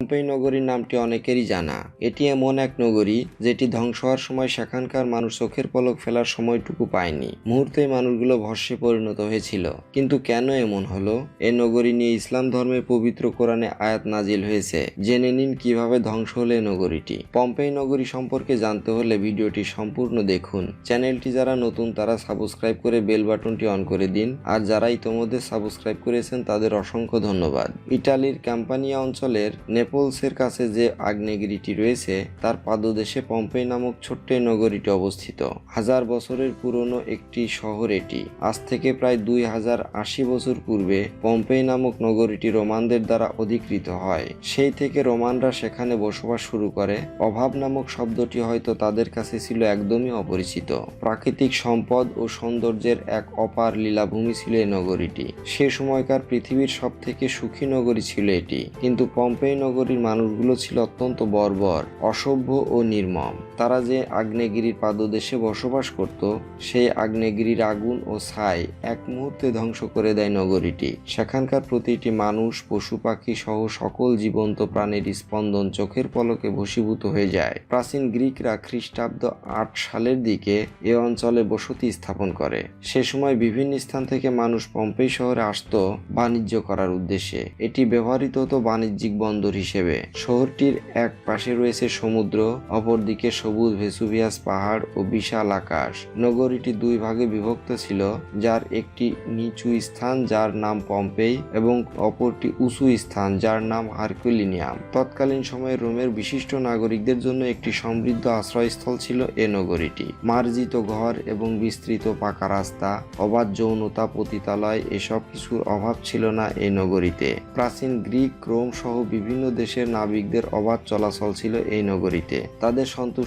Pompeii নগরীর নামটি অনেকেরই জানা। এটি এমন এক নগরী যেটি ধ্বংস হওয়ার সময় সেখানকার মানুষ চোখের পলক ফেলার সময়টুকু পায়নি। মুহূর্তে মানুষগুলো ভস্যে পরিণত হয়েছিল। কিন্তু কেন এমন হলো? এই নগরী নিয়ে ইসলাম ধর্মের পবিত্র কোরআনে আয়াত নাজিল হয়েছে। জেনে নিন কীভাবে ধ্বংস হলো নগরীটি। পম্পেই নগরী সম্পর্কে জানতে হলে ভিডিওটি সম্পূর্ণ দেখুন। চ্যানেলটি যারা নতুন, তারা সাবস্ক্রাইব করে বেল বাটনটি অন করে দিন। আর যারা ইতোমধ্যে সাবস্ক্রাইব করেছেন, তাদের অসংখ্য ধন্যবাদ। ইটালির ক্যাম্পানিয়া অঞ্চলের নেপলসের কাছে যে আগ্নেয়গিরিটি রয়েছে, তার পাদদেশে পম্পে নামক ছোট্ট নগরীটি অবস্থিত। হাজার বছরের পুরনো একটি শহর এটি। আজ থেকে প্রায় দুই হাজার আশি বছর পূর্বে পম্পেই নামক নগরীটি রোমানদের দ্বারা অধিকৃত হয়। সেই থেকে রোমানরা সেখানে বসবাস শুরু করে। অভাব নামক শব্দটি হয়তো তাদের কাছে ছিল একদমই অপরিচিত। প্রাকৃতিক সম্পদ ও সৌন্দর্যের এক অপার লীলাভূমি ছিল এই নগরীটি। সে সময়কার পৃথিবীর সব থেকে সুখী নগরী ছিল এটি। কিন্তু পম্পেই নগরীর মানুষগুলো ছিল অত্যন্ত বর্বর অসভ্য ও নির্মম। তারা যে আগ্নেয়গিরির পাদদেশে বসবাস করত, সেই আগ্নেয়গিরির আগুন ও ছাই এক মুহূর্তে ধ্বংস করে দেয় নগরীটি। সেখানকার প্রতিটি মানুষ, পশু পাখি সহ সকল জীবন্ত প্রাণীর স্পন্দন চোখের পলকে ভসীভূত হয়ে যায়। প্রাচীন গ্রিকরা খ্রিস্টাব্দ আট সালের দিকে এ অঞ্চলে বসতি স্থাপন করে। সে সময় বিভিন্ন স্থান থেকে মানুষ পম্পেই শহরে আসতো বাণিজ্য করার উদ্দেশ্যে। এটি ব্যবহৃত হতো বাণিজ্যিক বন্দর হিসেবে। শহরটির এক পাশে রয়েছে সমুদ্র, অপরদিকে সবুজ ভেসুভিয়াস পাহাড় ও বিশাল আকাশ। নগরীটি দুই ভাগে বিভক্ত ছিল, যার একটি নিচু স্থান যার নাম পম্পেই এবং অপরটি উঁচু স্থান যার নাম হারকুলিনিয়াম। তৎকালীন সময়ে রোমের বিশিষ্ট নাগরিকদের জন্য একটি সমৃদ্ধ আশ্রয়স্থল ছিল এ নগরীটি। মার্জিত ঘর এবং বিস্তৃত পাকা রাস্তা, অবাধ যৌনতা পতিতালয় এসব কিছুর অভাব ছিল না এই নগরীতে। প্রাচীন গ্রিক, রোম সহ বিভিন্ন দেশের নাবিকদের অবাধ চলাচল ছিল এই নগরীতে। তাদের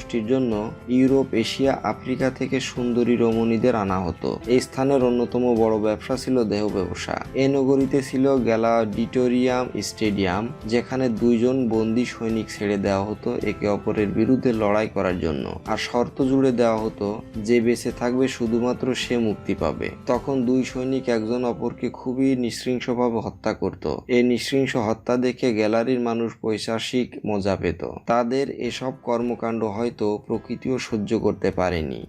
সন্তুষ্টির জন্য ইউরোপ, এশিয়া, আফ্রিকা থেকে সুন্দরী রমণীদের আনা হতো। এই স্থানের অন্যতম বড় ব্যবসা ছিল দেহ ব্যবসা। এই নগরীতে ছিল গ্যালাডিটোরিয়াম স্টেডিয়াম, যেখানে দুইজন বন্দি সৈনিক ছেড়ে দেওয়া হতো একে অপরের বিরুদ্ধে লড়াই করার জন্য। আর শর্ত জুড়ে দেওয়া হতো, যে বেঁচে থাকবে শুধুমাত্র সে মুক্তি পাবে। তখন দুই সৈনিক একজন অপরকে খুবই নৃশংসভাবে হত্যা করত। এই নৃশংস হত্যা দেখে গ্যালারির মানুষ পৈশাসিক মজা পেত। তাদের এসব কর্মকাণ্ড হয়তো প্রকৃতিও সহ্য করতে পারেনি।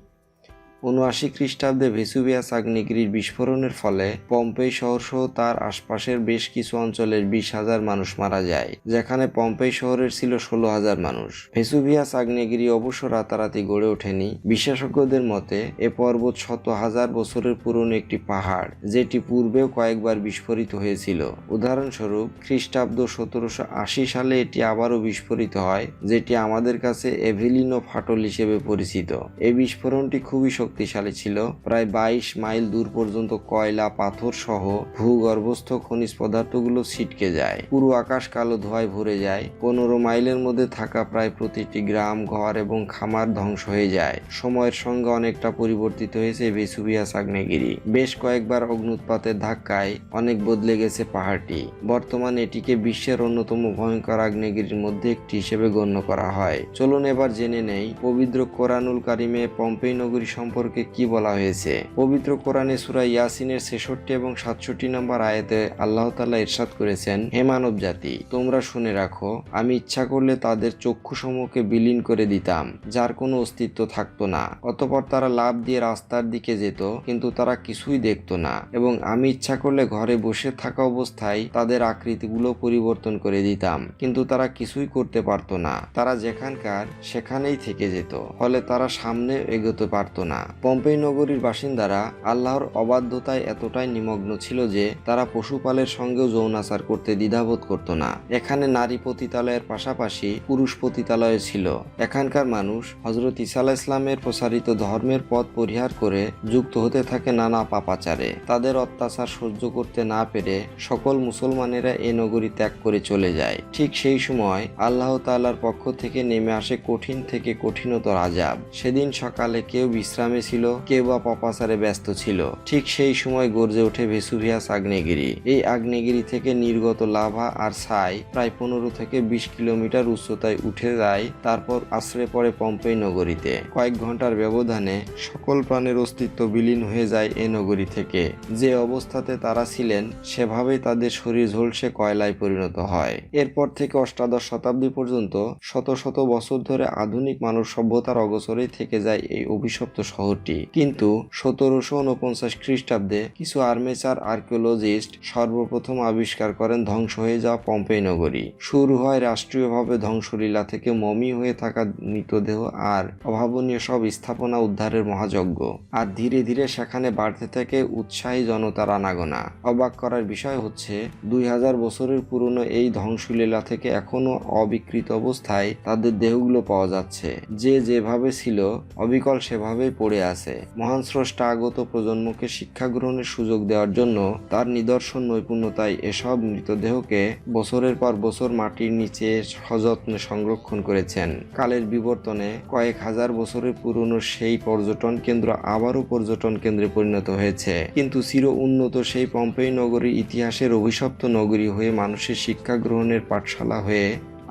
উনআশি খ্রিস্টাব্দে ভেসুভিয়াস আগ্নেয়গিরির বিস্ফোরণের ফলে পম্পেই শহর সহ তার আশপাশের বেশ কিছু অঞ্চলের বিশ হাজার মানুষ মারা যায়, যেখানে পম্পেই শহরের ছিল ষোলো হাজার মানুষ। ভেসুভিয়াস আগ্নেয়গিরি অবশ্য রাতারাতি গড়ে ওঠেনি। বিশেষজ্ঞদের মতে, এ পর্বত শত হাজার বছরের পুরনো একটি পাহাড়, যেটি পূর্বেও কয়েকবার বিস্ফোরিত হয়েছিল। উদাহরণস্বরূপ, খ্রিস্টাব্দ সতেরোশো আশি সালে এটি আবারও বিস্ফোরিত হয়, যেটি আমাদের কাছে এভিলিনো ফাটল হিসেবে পরিচিত। এই বিস্ফোরণটি খুবই শক্তিশালী ছিল। প্রায় বাইশ মাইল দূর পর্যন্ত কয়লা, পাথর সহ ভূগর্ভস্থ খনিজ পদার্থগুলো ছিটকে যায়। পুরো আকাশ কালো ধোঁয়ায় ভরে যায়। পনেরো মাইলের মধ্যে থাকা প্রায় প্রতিটি গ্রাম, ঘর এবং খামার ধ্বংস হয়ে যায়। সময়ের সঙ্গে অনেকটা পরিবর্তিত হয়েছে ভেসুভিয়াস আগ্নেয়গিরি বেশ কয়েকবার অগ্নুৎপাতের ধাক্কায় অনেক বদলে গেছে পাহাড়টি। বর্তমানে এটিকে বিশ্বের অন্যতম ভয়ঙ্কর আগ্নেয়গিরির মধ্যে একটি হিসেবে গণ্য করা হয়। চলুন এবার জেনে নেই, পবিত্র কোরআনুল কারিমে পম্পেই নগরী সম্পর্কে কি বলা হয়েছে? পবিত্র কোরআনে সুরা ইয়াসিনের ছেষট্টি এবং সাতষট্টি নম্বর আয়াতে আল্লাহ তাল্লাহ ইরশাদ করেছেন, হে মানব জাতি, তোমরা শুনে রাখো, আমি ইচ্ছা করলে তাদের চক্ষু সমূহকে বিলীন করে দিতাম, যার কোনো অস্তিত্ব থাকতো না। অতপর তারা লাভ দিয়ে রাস্তার দিকে যেত, কিন্তু তারা কিছুই দেখতো না। এবং আমি ইচ্ছা করলে ঘরে বসে থাকা অবস্থায় তাদের আকৃতিগুলো পরিবর্তন করে দিতাম, কিন্তু তারা কিছুই করতে পারতো না। তারা যেখানকার, সেখানেই থেকে যেত। ফলে তারা সামনে এগোতে পারতো না। পম্পেই নগরীর বাসিন্দারা আল্লাহর অবাধ্যতায় এতটাই নিমগ্ন ছিল যে তারা পশুপালের সঙ্গেও যৌনাচার করতে দ্বিধাবোধ করত না। এখানে নারী পতিতালয়ের পাশাপাশি পুরুষ পতিতালয় ছিল। এখানকার মানুষ হজরত ইসা ইসলামের প্রসারিত ধর্মের পথ পরিহার করে যুক্ত হতে থাকে নানা পাপাচারে। তাদের অত্যাচার সহ্য করতে না পেরে সকল মুসলমানেরা এ নগরী ত্যাগ করে চলে যায়। ঠিক সেই সময় আল্লাহ তাআলার পক্ষ থেকে নেমে আসে কঠিন থেকে কঠিনতর আজাব সেদিন সকালে কেউ বিশ্রামে ছিল কেউ বা পপাচারে ব্যস্ত ছিল। ঠিক সেই সময় গর্জে ওঠে ভেসুভিয়াস আগ্নেয়গিরি। এই আগ্নেয়গিরি থেকে নির্গত লাভা আর ছাই প্রায় পনেরো থেকে বিশ কিলোমিটার উচ্চতায় উঠে যায়, তারপর আশ্রয় পড়ে পম্পেই নগরীতে। কয়েক ঘণ্টার ব্যবধানে সকল প্রাণের অস্তিত্ব বিলীন হয়ে যায় এই নগরী থেকে। যে অবস্থাতে তারা ছিলেন, সেভাবেই তাদের শরীর ঝলসে কয়লায় পরিণত হয়। এরপর থেকে অষ্টাদশ শতাব্দী পর্যন্ত শত শত বছর ধরে আধুনিক মানব সভ্যতার অগোচরেই থেকে যায় এই অভিশপ্ত শহরটি। কিন্তু সতেরোশো উনপঞ্চাশ খ্রিস্টাব্দে কিছু আর্মেচার আর্কিওলজিস্ট সর্বপ্রথম আবিষ্কার করেন ধ্বংস হয়ে যাওয়া পম্পেই নগরী। শুরু হয় রাষ্ট্রীয়ভাবে ধ্বংসলীলা থেকে মমি হয়ে থাকা মৃতদেহ আর অভাবনীয় সব স্থাপনা উদ্ধারের মহাযজ্ঞ। আর ধীরে ধীরে সেখানে বাড়তে থাকে উৎসাহী জনতার আনাগোনা। অবাক করার বিষয় হচ্ছে, দুই হাজার বছরের পুরনো এই ধ্বংসলীলা থেকে এখনও অবিকৃত অবস্থায় তাদের দেহগুলো পাওয়া যাচ্ছে। যে যেভাবে ছিল, অবিকল সেভাবেই পড়ে আছে। মহান স্রষ্টা আগত প্রজন্মকে শিক্ষা গ্রহণের সুযোগ দেওয়ার জন্য তার নিদর্শন নৈপুণ্যতায় এসব মৃতদেহকে বছরের পর বছর মাটির নিচে সযত্নে সংরক্ষণ করেছেন। কালের বিবর্তনে কয়েক হাজার বছরের পুরনো সেই পর্যটন কেন্দ্র আবারও পর্যটন কেন্দ্রে পরিণত হয়েছে। কিন্তু চির উন্নত সেই পম্পেই নগরী ইতিহাসের অভিশপ্ত নগরী হয়ে মানুষের শিক্ষা গ্রহণের পাঠশালা হয়ে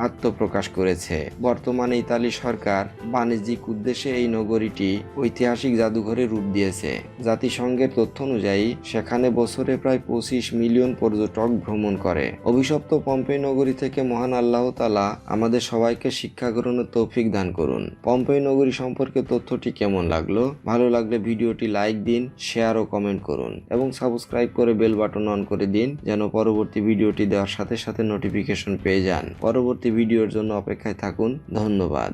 আত্মপ্রকাশ করেছে। বর্তমানে ইতালি সরকার বাণিজ্যিক উদ্দেশ্যে এই নগরীটি ঐতিহাসিক জাদুঘরে রূপ দিয়েছে। জাতিসংঘের তথ্য অনুযায়ী, সেখানে বছরে প্রায় পঁচিশ মিলিয়ন পর্যটক ভ্রমণ করে। অভিশপ্ত পম্পে নগরী থেকে মহান আল্লাহ তালা আমাদের সবাইকে শিক্ষা গ্রহণের তৌফিক দান করুন। পম্পে নগরী সম্পর্কে তথ্যটি কেমন লাগল? ভালো লাগলে ভিডিওটি লাইক দিন, শেয়ার ও কমেন্ট করুন এবং সাবস্ক্রাইব করে বেল বাটন অন করে দিন, যেন পরবর্তী ভিডিওটি দেওয়ার সাথে সাথে নোটিফিকেশন পেয়ে যান। পরবর্তী ভিডিওর জন্য অপেক্ষায় থাকুন। ধন্যবাদ।